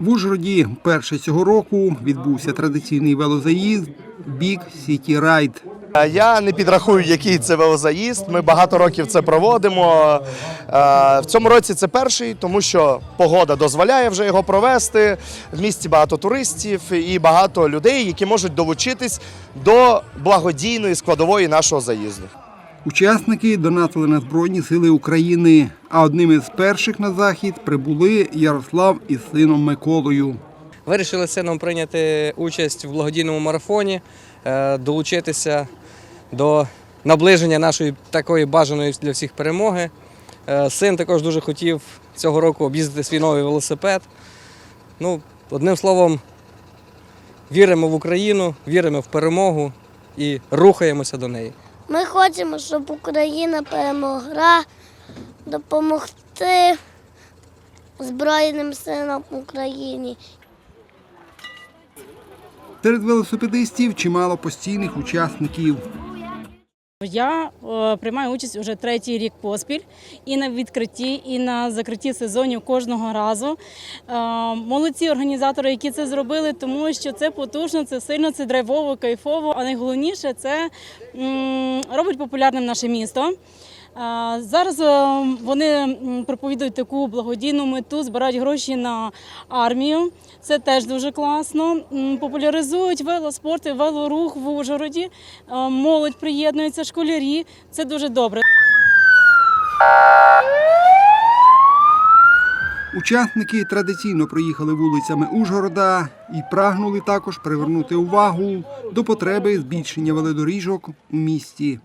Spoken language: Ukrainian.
В Ужгороді перший цього року відбувся традиційний велозаїзд City Ride. Е, Я не підрахую, який це велозаїзд. Ми багато років це проводимо. В цьому році це перший, тому що погода дозволяє вже його провести. В місті багато туристів і багато людей, які можуть долучитись до благодійної складової нашого заїзду. Учасники донатили на Збройні Сили України, а одним із перших на захід прибули Ярослав із сином Миколою. Вирішили з сином прийняти участь в благодійному марафоні, е, долучитися до наближення нашої такої бажаної для всіх перемоги. Е, Син також дуже хотів цього року об'їздити свій новий велосипед. Ну, одним словом, віримо в Україну, віримо в перемогу і рухаємося до неї. Ми хочемо, щоб Україна перемогла, допомогти Збройним силам України. Серед велосипедистів чимало постійних учасників. Я е, приймаю участь уже третій рік поспіль і на відкритті, і на закритті сезонів кожного разу. Е, молодці організатори, які це зробили, тому що це потужно, це сильно, це драйвово, кайфово. А найголовніше це робить популярним наше місто. Зараз е, вони проповідують таку благодійну мету, збирають гроші на армію. Це теж дуже класно. Популяризують велоспорт і велорух в Ужгороді. Е, Молодь приєднується, школярі. Це дуже добре. Учасники традиційно проїхали вулицями Ужгорода і прагнули також привернути увагу до потреби збільшення велодоріжок у місті.